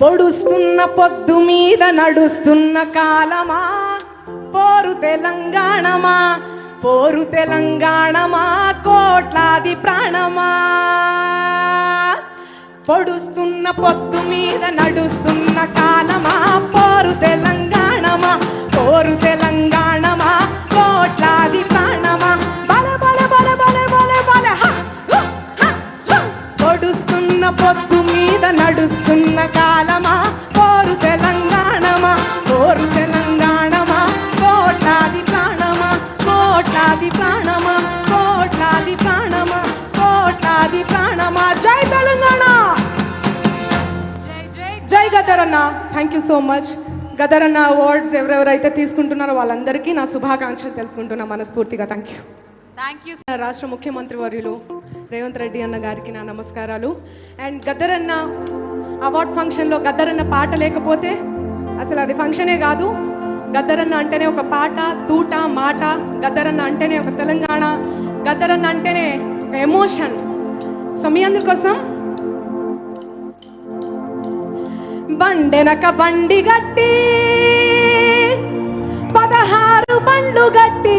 పొడుస్తున్న పొద్దు మీద నడుస్తున్న కాలమా? పోరు తెలంగాణమా? పోరు తెలంగాణమా? కోట్లాది ప్రాణమా? పొడుస్తున్న పొద్దు మీద నడుస్తున్న కాలమా? పోరు తెలంగాణమా? పోరు తెలంగాణమా? కోట్లాది ప్రాణమా? బల బల బల బల బల బల పొడుస్తున్న పొద్దు మీద నడుస్తున్న కాలమా? పోరు తెలంగాణమా పోరు తెలంగాణమా కోట్లాది ప్రాణమా? కోట్లాది ప్రాణమా? కోట్లాది ప్రాణమా? కోట్లాది ప్రాణమా? జై తెలంగాణ! జై జై జై గదరన్న. థ్యాంక్ యూ సో మచ్ గదరన్న అవార్డ్స్ ఎవరెవరైతే తీసుకుంటున్నారో వాళ్ళందరికీ నా శుభాకాంక్షలు తెలుపుకుంటున్నా మనస్ఫూర్తిగా. థ్యాంక్ యూ థ్యాంక్ యూ రాష్ట్ర ముఖ్యమంత్రి వర్యులు రేవంత్ రెడ్డి అన్న గారికి నా నమస్కారాలు. అండ్ గద్దరన్న అవార్డ్ ఫంక్షన్లో గద్దరన్న పాట లేకపోతే అసలు అది ఫంక్షనే కాదు. గద్దరన్న అంటేనే ఒక పాట తూట మాట. గద్దరన్న అంటేనే ఒక తెలంగాణ. గద్దరన్న అంటేనే ఒక ఎమోషన్. సో మీ అందుకోసం బండెనక బండి గట్టి పదహారు బండ్లు గట్టి